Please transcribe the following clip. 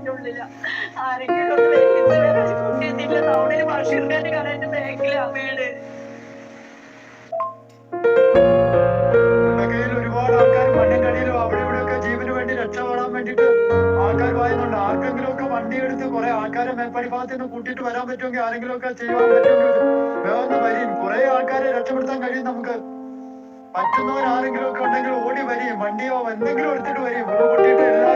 പറ്റുന്നില്ല. ബാക്കി ആരെങ്കിലും വേറെ ഒരുപാട് ആൾക്കാർ മണ്ണിനടിയിലും അവിടെ ഇവിടെയൊക്കെ ജീവന് വേണ്ടി രക്ഷപ്പെടാൻ വേണ്ടിട്ട് ആൾക്കാർ പറയുന്നുണ്ട് ആർക്കെങ്കിലും ഒക്കെ വണ്ടി എടുത്ത് കുറെ ആൾക്കാരെ മേൽപ്പടി ഭാഗത്ത് നിന്ന് കൂട്ടിയിട്ട് വരാൻ പറ്റുമെങ്കിൽ ആരെങ്കിലും ഒക്കെ ചെയ്യാൻ പറ്റുമെങ്കിൽ വേഗം വരും. കുറെ ആൾക്കാരെ രക്ഷപ്പെടുത്താൻ കഴിയും നമുക്ക്. പറ്റുന്നവർ ആരെങ്കിലും ഒക്കെ ഉണ്ടെങ്കിൽ ഓടി വരും വണ്ടിയോ എന്തെങ്കിലും എടുത്തിട്ട് വരും പൊട്ടിയിട്ട് എല്ലാവരും വെള്ളത്തിൽ